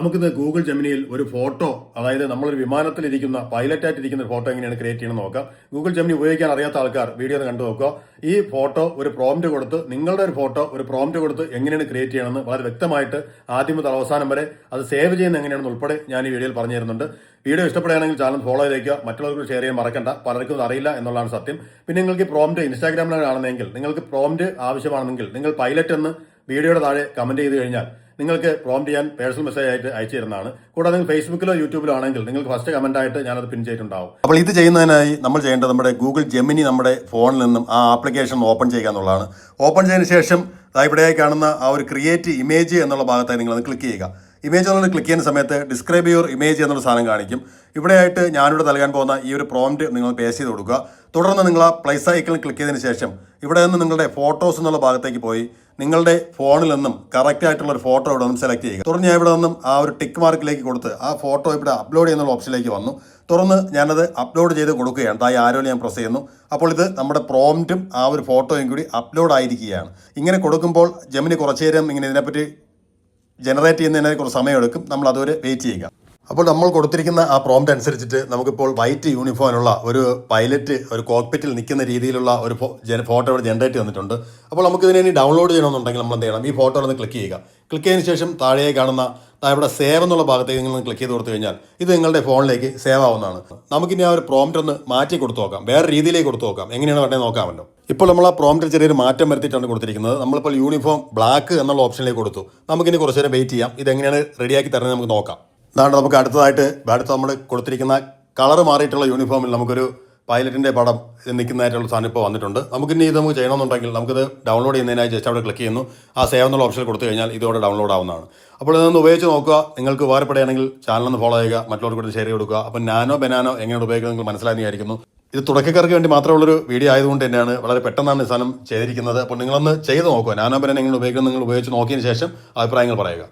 നമുക്കിന്ന് ഗൂഗിൾ ജമിനിയിൽ ഒരു ഫോട്ടോ അതായത് നമ്മളൊരു വിമാനത്തിലിരിക്കുന്ന പൈലറ്റായിട്ട് ഇരിക്കുന്ന ഒരു ഫോട്ടോ എങ്ങനെയാണ് ക്രിയേറ്റ് ചെയ്യണമെന്ന് നോക്കാം. ഗൂഗിൾ ജമിനി ഉപയോഗിക്കാൻ അറിയാത്ത ആൾക്കാർ വീഡിയോ കണ്ടു നോക്കുക. ഈ ഫോട്ടോ ഒരു പ്രോംപ്റ്റ് കൊടുത്ത് നിങ്ങളുടെ ഒരു ഫോട്ടോ ഒരു പ്രോംപ്റ്റ് കൊടുത്ത് എങ്ങനെയാണ് ക്രിയേറ്റ് ചെയ്യണമെന്ന് വളരെ വ്യക്തമായിട്ട് ആദ്യം മുതൽ അവസാനം വരെ അത് സേവ് ചെയ്യുന്ന എങ്ങനെയാണെന്ന് ഉൾപ്പെടെ ഞാൻ ഈ വീഡിയോയിൽ പറഞ്ഞു തരുന്നുണ്ട് വീഡിയോ ഇഷ്ടപ്പെടുകയാണെങ്കിൽ ചാനൽ ഫോളോ ചെയ്തേക്കുക. മറ്റുള്ളവർക്ക് ഷെയർ ചെയ്യാൻ മറക്കണ്ട. പലർക്കും ഇത് അറിയില്ല എന്നുള്ളതാണ് സത്യം. പിന്നെ നിങ്ങൾക്ക് പ്രോംപ്റ്റ് ഇൻസ്റ്റാഗ്രാമിലാണ് കാണുന്നതെങ്കിൽ നിങ്ങൾക്ക് പ്രോംപ്റ്റ് ആവശ്യമാണെങ്കിൽ നിങ്ങൾ പൈലറ്റ് എന്ന് വീഡിയോയുടെ താഴെ കമന്റ് ചെയ്ത് കഴിഞ്ഞാൽ നിങ്ങൾക്ക് പ്രോംപ്റ്റ് ചെയ്യാൻ പേഴ്സണൽ മെസ്സേജ് ആയിട്ട് അയച്ചു തരുന്നതാണ്. കൂടാതെ നിങ്ങൾ ഫേസ്ബുക്കിലോ യൂട്യൂബിലോ ആണെങ്കിൽ നിങ്ങൾക്ക് ഫസ്റ്റ് കമന്റ് ആയിട്ട് ഞാനത് പിൻ ചെയ്തിട്ടുണ്ടാവും. അപ്പോൾ ഇത് ചെയ്യുന്നതിനായി നമ്മൾ ചെയ്യേണ്ടത് നമ്മുടെ ഗൂഗിൾ ജെമിനി നമ്മുടെ ഫോണിൽ നിന്നും ആ ആപ്ലിക്കേഷൻ ഓപ്പൺ ചെയ്യുക എന്നുള്ളതാണ്. ഓപ്പൺ ചെയ്തതിന് ശേഷം ഇവിടെയായി ഇവിടെ കാണുന്ന ആ ഒരു ക്രിയേറ്റ് ഇമേജ് എന്നുള്ള ഭാഗത്തായി നിങ്ങൾ ക്ലിക്ക് ചെയ്യുക. ഇമേജ് എന്നുള്ളത് ക്ലിക്ക് ചെയ്യുന്ന സമയത്ത് ഡിസ്ക്രൈബ് യുവർ ഇമേജ് എന്നുള്ള സാധനം കാണിക്കും. ഇവിടെയായിട്ട് ഞാനിവിടെ നൽകാൻ പോകുന്ന ഈ ഒരു പ്രോംപ്റ്റ് നിങ്ങൾ പേസ്റ്റ് ചെയ്ത് കൊടുക്കുക. തുടർന്ന് നിങ്ങൾ ആ പ്ലസ് ഐക്കണിൽ ക്ലിക്ക് ചെയ്തതിന് ശേഷം ഇവിടെ നിന്ന് നിങ്ങളുടെ ഫോട്ടോസ് എന്നുള്ള ഭാഗത്തേക്ക് പോയി നിങ്ങളുടെ ഫോണിൽ നിന്നും കറക്റ്റ് ആയിട്ടുള്ള ഒരു ഫോട്ടോ ഇവിടെ നിന്നും സെലക്ട് ചെയ്യുക. തുടർന്ന് ഞാൻ ഇവിടെ നിന്നും ആ ഒരു ടിക്ക് മാർക്കിലേക്ക് കൊടുത്ത് ആ ഫോട്ടോ ഇവിടെ അപ്ലോഡ് ചെയ്യുന്ന ഓപ്ഷനിലേക്ക് വന്നു. തുറന്ന് ഞാനത് അപ്ലോഡ് ചെയ്ത് കൊടുക്കുകയാണ്. തായി ആരോ ഞാൻ പ്രസ് ചെയ്യുന്നു. അപ്പോൾ ഇത് നമ്മുടെ പ്രോംറ്റും ആ ഒരു ഫോട്ടോയും കൂടി അപ്ലോഡ് ആയിരിക്കുകയാണ്. ഇങ്ങനെ കൊടുക്കുമ്പോൾ ജമിനി കുറച്ചു നേരം ഇങ്ങനെ ഇതിനെപ്പറ്റി ജനറേറ്റ് ചെയ്യുന്നതിനെ കുറച്ച് സമയമെടുക്കും. നമ്മൾ അതുവരെ വെയിറ്റ് ചെയ്യുക. അപ്പോൾ നമ്മൾ കൊടുത്തിരിക്കുന്ന ആ പ്രോംപ്റ്റ് അനുസരിച്ചിട്ട് നമുക്കിപ്പോൾ വൈറ്റ് യൂണിഫോമിലുള്ള ഒരു പൈലറ്റ് ഒരു കോക്പിറ്റിൽ നിൽക്കുന്ന രീതിയിലുള്ള ഒരു ഫോട്ടോ ഇവിടെ ജനറേറ്റ് വന്നിട്ടുണ്ട് അപ്പോൾ നമുക്ക് ഇതിനെ ഇനി ഡൗൺലോഡ് ചെയ്യണമെന്നുണ്ടെങ്കിൽ നമ്മൾ എന്ത് ചെയ്യണം? ഈ ഫോട്ടോ ഒന്ന് ക്ലിക്ക് ചെയ്യുക. ക്ലിക്ക് ചെയ്തതിന് ശേഷം താഴെ കാണുന്ന താഴെ സേവ് എന്നുള്ള ഭാഗത്തേക്ക് നിങ്ങൾ ക്ലിക്ക് ചെയ്ത് കൊടുത്തു കഴിഞ്ഞാൽ ഇത് നിങ്ങളുടെ ഫോണിലേക്ക് സേവ് ആവുന്നതാണ്. നമുക്കിനി ആ ഒരു പ്രോംപ്റ്റ് ഒന്ന് മാറ്റി കൊടുത്തു നോക്കാം. വേറെ രീതിയിലേക്ക് കൊടുത്തു നോക്കാം. എങ്ങനെയാണ് വേണ്ടത് നോക്കാമല്ലോ. ഇപ്പോൾ നമ്മൾ ആ പ്രോംപ്റ്റിൽ ചെറിയൊരു മാറ്റം വരുത്തിയിട്ടാണ് കൊടുത്തിരിക്കുന്നത്. നമ്മളിപ്പോൾ യൂണിഫോം ബ്ലാക്ക് എന്നുള്ള ഓപ്ഷനിലേക്ക് കൊടുത്തു. നമുക്കിനി കുറച്ച് നേരം വെയിറ്റ് ചെയ്യാം. ഇതെങ്ങനെയാണ് റെഡിയാക്കി തരുന്നത് നമുക്ക് നോക്കാം. അതാണ് നമുക്ക് അടുത്തതായിട്ട് അടുത്ത് നമ്മൾ കൊടുത്തിരിക്കുന്ന കളർ മാറിയിട്ടുള്ള യൂണിഫോമിൽ നമുക്കൊരു പൈലറ്റിന്റെ പടം നിൽക്കുന്നതായിട്ടുള്ള സാധനം ഇപ്പോൾ വന്നിട്ടുണ്ട്. നമുക്ക് ഇനി ഇത് നമുക്ക് ചെയ്യണമെന്നുണ്ടെങ്കിൽ നമുക്കിത് ഡൗൺലോഡ് ചെയ്യുന്നതിനായി ജസ്റ്റ് അവിടെ ക്ലിക്ക് ചെയ്യുന്നു. ആ സേവ് എന്നുള്ള ഓപ്ഷൻ കൊടുത്തു കഴിഞ്ഞാൽ ഇതോടെ ഡൗൺലോഡ് ആവുന്നതാണ്. അപ്പോൾ ഇതൊന്ന് ഉപയോഗിച്ച് നോക്കുക. നിങ്ങൾക്ക് ഉപകാരപ്പെടുകയാണെങ്കിൽ ചാനലൊന്ന് ഫോളോ ചെയ്യുക. മറ്റുള്ളവർക്ക് കൂടി ഷെയർ കൊടുക്കുക. അപ്പോൾ നാനോ ബനാനോ എങ്ങനെയാണ് ഉപയോഗിക്കുന്നത് നിങ്ങൾക്ക് മനസ്സിലായി ആയിരിക്കുന്നു ഇത് തുടക്കക്കാർക്ക് വേണ്ടി മാത്രമുള്ളൊരു വീഡിയോ ആയതുകൊണ്ട് തന്നെയാണ് വളരെ പെട്ടെന്നാണ് ഈ സാധനം ചെയ്തിരിക്കുന്നത്. അപ്പോൾ നിങ്ങളൊന്ന് ചെയ്ത് നോക്കുക. നാനോ ബനാനോ എങ്ങനെ ഉപയോഗിക്കുന്നത് നിങ്ങൾ ഉപയോഗിച്ച് നോക്കിയതിന് ശേഷം അഭിപ്രായങ്ങൾ പറയുക.